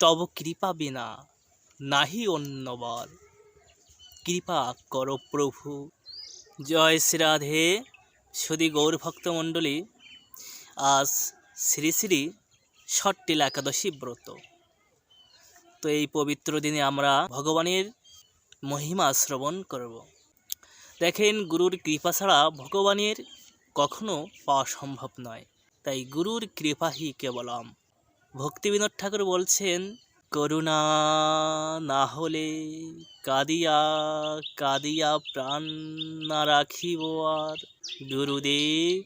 তব কৃপা বিনা নাহি অন্য বল কৃপা কর প্রভু। জয় শ্রী রাধে। সুদী গৌর ভক্তমণ্ডলী আজ শ্রী শ্রী ষট্টিল একাদশী ব্রত। তো এই পবিত্র দিনে আমরা ভগবানের মহিমা শ্রবণ করব। দেখেন, গুরুর কৃপা ছাড়া ভগবানের কখনো পাওয়া সম্ভব নয়। তাই গুরুর কৃপাহি কেবলম। ভক্তিবিনোদ ঠাকুর বলছেন, করুণা না হলে কাদিয়া কাদিয়া প্রাণ না রাখিব আর। গুরুদেব,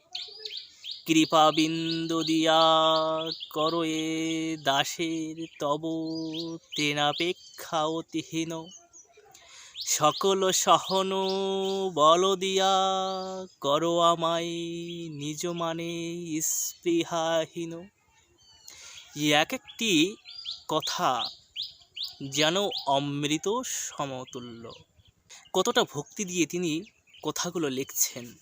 কৃপা বিন্দু দিয়া করো এ দাসের, তব তেনাপেক্ষা অতিহীন সকল সহন বল দিয়া করো আমায়, নিজ মানে স্পৃহাহীন। এক একটি কথা যেন অমৃত সমতুল্য। কতটা ভক্তি দিয়ে তিনি কথাগুলো লিখছেন।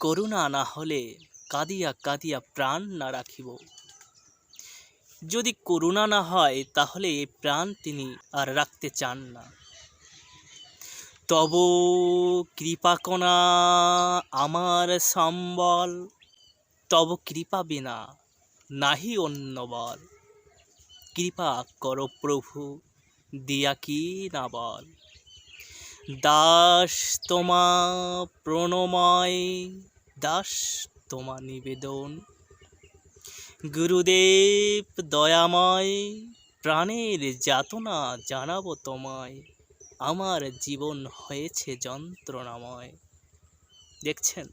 করুণা না হলে কাঁদিয়া কাঁদিয়া প্রাণ না রাখিব। যদি করুণা না হয়, তাহলে এই প্রাণ তিনি আর রাখতে চান না। তব কৃপাকণা আমার সম্বল, তব কৃপা বিনা নাহি অন্য বল কৃপা কর প্রভু, দিয়া কি না বল? দাস তোমা প্রণময়, দাস তোমা নিবেদন। গুরুদেব দয়াময়, প্রাণের যাতনা জানাব তোমায়। আমার জীবন হয়েছে যন্ত্রণাময়। দেখছেন?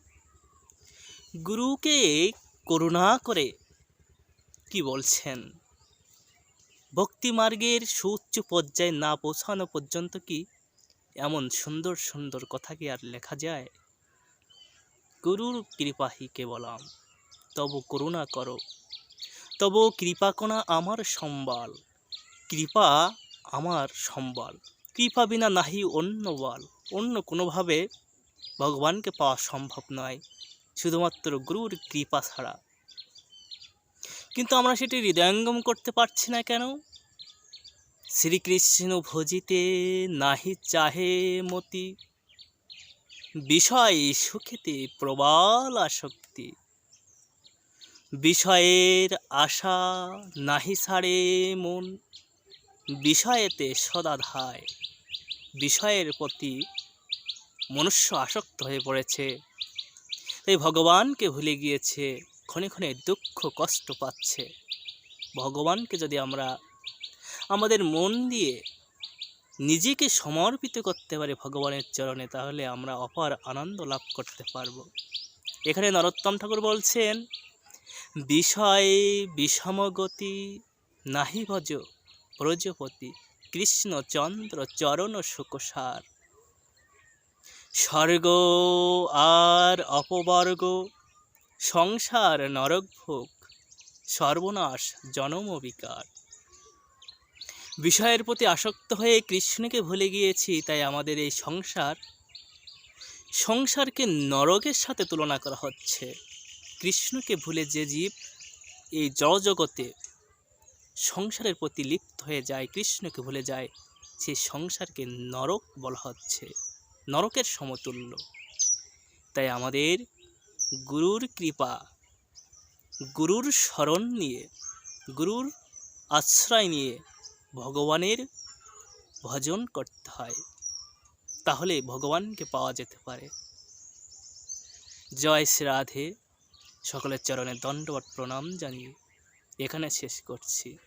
গুরুকে করুণা করে কি বলছেন? ভক্তি মার্গের সুউচ্চ পর্যায়ে না পৌঁছানো পর্যন্ত কি এমন সুন্দর সুন্দর কথা কি আর লেখা যায়? গুরুর কৃপাহি কেবলাম, তব করুণা করো। তব কৃপাকণা আমার সম্বল, কৃপা আমার সম্বল। কৃপা বিনা নাহি অন্য বল, অন্য কোনোভাবে ভগবানকে পাওয়া সম্ভব নয়। শুধুমাত্র গুরুর কৃপা ছাড়া কিন্তু আমরা সেটি হৃদয়ঙ্গম করতে পারছি না কেন? শ্রীকৃষ্ণ ভজিতে নাহি চাহে মতি। বিষয় সুখেতে প্রবল আসক্তি। বিষয়ের আশা নাহি ছাড়ে মন। বিষয়েতে সদা ধায় বিষয়ের প্রতি মনুষ্য আসক্ত হয়ে পড়েছে। তাই ভগবানকে ভুলে গিয়েছে। ক্ষণে ক্ষণে দুঃখ, কষ্ট পাচ্ছে। ভগবানকে যদি আমরা আমাদের মন দিয়ে নিজেকে সমর্পিত করতে পারি ভগবানের চরণে, তাহলে আমরা অপার আনন্দ লাভ করতে পারব। এখানে নরোত্তম ঠাকুর বলছেন, বিষয় বিষমগতি নাহি ভজ, প্রজপতি কৃষ্ণচন্দ্র চরণ সুকসার। স্বর্গ আর অপবর্গ সংসার নরকভোগ সর্বনাশ, জনম বিকার বিষয়ের প্রতি আসক্ত হয়ে কৃষ্ণকে ভুলে গিয়েছি, তাই আমাদের এই সংসার, সংসারকে নরকের সাথে তুলনা করা হচ্ছে। কৃষ্ণকে ভুলে যে জীব এই জগতে সংসারের প্রতি লিপ্ত হয়ে যায়, কৃষ্ণকে ভুলে যায়, সে সংসারকে নরক বলা হচ্ছে, নরকের সমতুল্য। তাই আমাদের গুরুর কৃপা, গুরুর স্মরণ নিয়ে, গুরুর আশ্রয় নিয়ে ভগবানের ভজন করতে হয়। তাহলে ভগবানকে পাওয়া যেতে পারে। জয় শ্রী রাধে। সকলের চরণে দণ্ডবট প্রণাম জানিয়ে এখানে শেষ করছি।